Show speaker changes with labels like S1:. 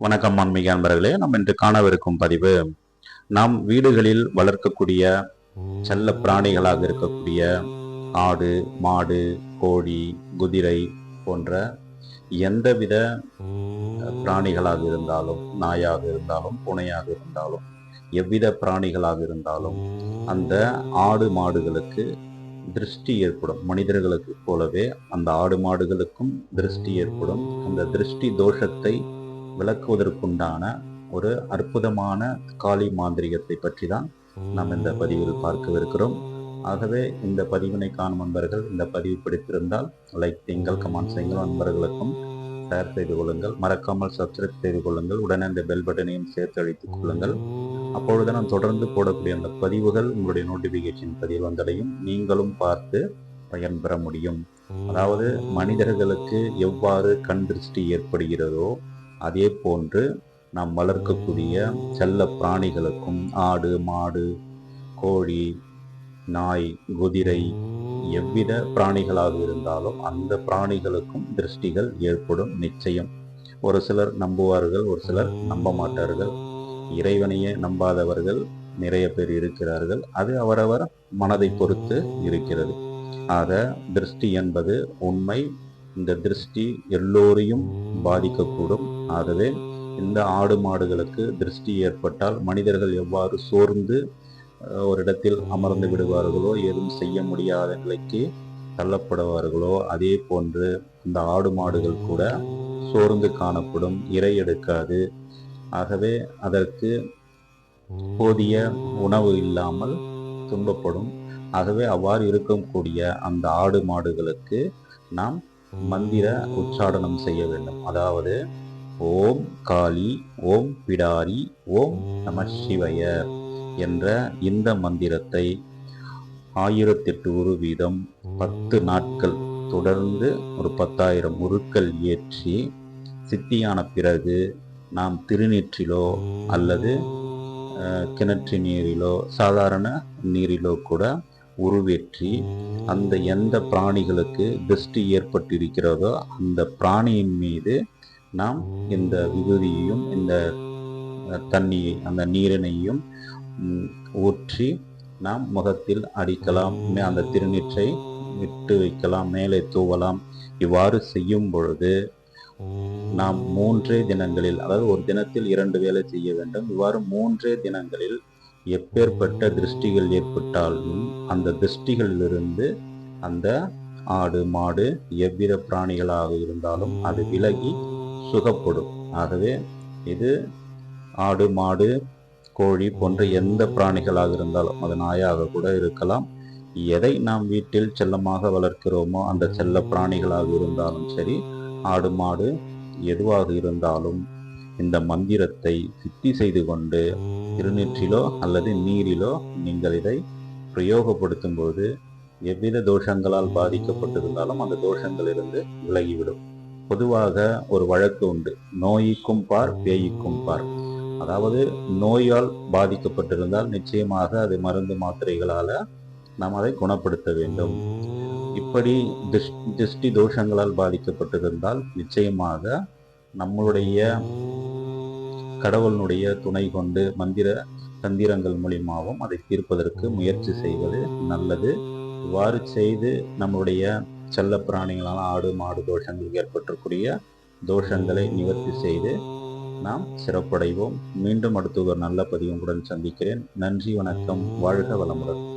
S1: வணக்கம் ஆன்மீக அன்பர்களே. நாம் இன்று காணவிருக்கும் பதிவு நாம் வீடுகளில் வளர்க்கக்கூடிய செல்ல பிராணிகளாக இருக்கக்கூடிய ஆடு மாடு கோழி குதிரை போன்ற எந்தவித பிராணிகளாக இருந்தாலும் நாயாக இருந்தாலும் புனையாக இருந்தாலும் எவ்வித பிராணிகளாக இருந்தாலும் அந்த ஆடு மாடுகளுக்கு திருஷ்டி ஏற்படும். மனிதர்களுக்கு போலவே அந்த ஆடு மாடுகளுக்கும் திருஷ்டி ஏற்படும். அந்த திருஷ்டி தோஷத்தை விளக்குவதற்குண்டான ஒரு அற்புதமான காளி மாந்திரிகத்தை பற்றி தான் நாம் இந்த பதிவில் பார்க்கவிருக்கிறோம். ஆகவே இந்த பதிவினை காணும் நண்பர்கள் இந்த பதிவு பிடித்திருந்தால் லைக் செய்யுங்கள் கமெண்ட் செய்யுங்கள் நண்பர்களுக்கும் ஷேர் செய்து கொள்ளுங்கள். மறக்காமல் சப்ஸ்கிரைப் செய்து கொள்ளுங்கள். உடனே இந்த பெல் பட்டனையும் சேர்த்து அழைத்துக் கொள்ளுங்கள். அப்பொழுது நான் தொடர்ந்து போடக்கூடிய அந்த பதிவுகள் உங்களுடைய நோட்டிபிகேஷன் பதிவு வந்தடையும். நீங்களும் பார்த்து பயன்பெற முடியும். அதாவது மனிதர்களுக்கு எவ்வாறு கண் திருஷ்டி ஏற்படுகிறதோ அதே போன்று நாம் வளர்க்கக்கூடிய செல்ல பிராணிகளுக்கும் ஆடு மாடு கோழி நாய் குதிரை எவ்வித பிராணிகளாக இருந்தாலும் அந்த பிராணிகளுக்கும் திருஷ்டிகள் ஏற்படும் நிச்சயம். ஒரு சிலர் நம்புவார்கள் ஒரு சிலர் நம்ப மாட்டார்கள். இறைவனையே நம்பாதவர்கள் நிறைய பேர் இருக்கிறார்கள். அது அவரவர் மனதை பொறுத்து இருக்கிறது. ஆக திருஷ்டி என்பது உண்மை. இந்த திருஷ்டி எல்லோரையும் பாதிக்கக்கூடும். ஆகவே இந்த ஆடு மாடுகளுக்கு திருஷ்டி ஏற்பட்டால் மனிதர்கள் எவ்வாறு சோர்ந்து ஒரு இடத்தில் அமர்ந்து விடுவார்களோ எதுவும் செய்ய முடியாத நிலைக்கு தள்ளப்படுவார்களோ அதே போன்று இந்த ஆடு மாடுகள் கூட சோர்ந்து காணப்படும் இறை எடுக்காது. ஆகவே அதற்கு போதிய உணவு இல்லாமல் துன்பப்படும். ஆகவே அவ்வாறு இருக்கக்கூடிய அந்த ஆடு மாடுகளுக்கு நாம் மந்திர உச்சாடனம் செய்ய வேண்டும். அதாவது ஓம் காளி ஓம் பிடாரி ஓம் நம சிவய என்ற இந்த மந்திரத்தை ஆயிரத்தெட்டு ஒரு வீதம் பத்து நாட்கள் தொடர்ந்து ஒரு பத்தாயிரம் முறுக்கள் ஏற்றி சித்தியான பிறகு நாம் திருநீற்றிலோ அல்லது கிணற்று நீரிலோ சாதாரண நீரிலோ கூட உருவேற்றி அந்த எந்த பிராணிகளுக்கு திருஷ்டி ஏற்பட்டிருக்கிறதோ அந்த பிராணியின் மீது நாம் இந்த விகுதியையும் இந்த தண்ணியை அந்த நீரினையும் ஊற்றி நாம் முகத்தில் அடிக்கலாம். அந்த திருநீற்றை விட்டு வைக்கலாம் மேலே தூவலாம். இவ்வாறு செய்யும் பொழுது நாம் மூன்றே தினங்களில் அதாவது ஒரு தினத்தில் இரண்டு வேலை செய்ய வேண்டும். இவ்வாறு மூன்றே தினங்களில் எப்பேற்பட்ட திருஷ்டிகள் ஏற்பட்டாலும் அந்த திருஷ்டிகளிலிருந்து அந்த ஆடு மாடு எவ்வித பிராணிகளாக இருந்தாலும் அது விலகி சுகப்படும். ஆகவே இது ஆடு மாடு கோழி போன்ற எந்த பிராணிகளாக இருந்தாலும் அது நாயாக கூட இருக்கலாம். எதை நாம் வீட்டில் செல்லமாக வளர்க்கிறோமோ அந்த செல்ல பிராணிகளாக இருந்தாலும் சரி ஆடு மாடு எதுவாக இருந்தாலும் இந்த மந்திரத்தை சித்தி செய்து கொண்டு திருநீற்றிலோ அல்லது நீரிலோ நீங்கள் இதை பிரயோகப்படுத்தும் போது எவ்வித தோஷங்களால் பாதிக்கப்பட்டிருந்தாலும் அந்த தோஷங்களிலிருந்து விலகிவிடும். பொதுவாக ஒரு வழக்கு உண்டு. நோய்க்கும் பார் பேய்க்கும் பார். அதாவது நோயால் பாதிக்கப்பட்டிருந்தால் நிச்சயமாக அது மருந்து மாத்திரைகளால் நாம் அதை குணப்படுத்த வேண்டும். இப்படி திஷ் திருஷ்டி தோஷங்களால் பாதிக்கப்பட்டிருந்தால் நிச்சயமாக நம்மளுடைய கடவுளினுடைய துணை கொண்டு மந்திர தந்திரங்கள் மூலியமாகவும் அதை தீர்ப்பதற்கு முயற்சி செய்வது நல்லது. இவ்வாறு செய்து நம்முடைய செல்ல பிராணிகளான ஆடு மாடு தோஷங்கள் ஏற்பட்டிருக்கூடிய தோஷங்களை நிவர்த்தி செய்து நாம் சிறப்படைவோம். மீண்டும் அடுத்து ஒரு நல்ல பதிவுடன் சந்திக்கிறேன். நன்றி வணக்கம். வாழ்க வளமுடன்.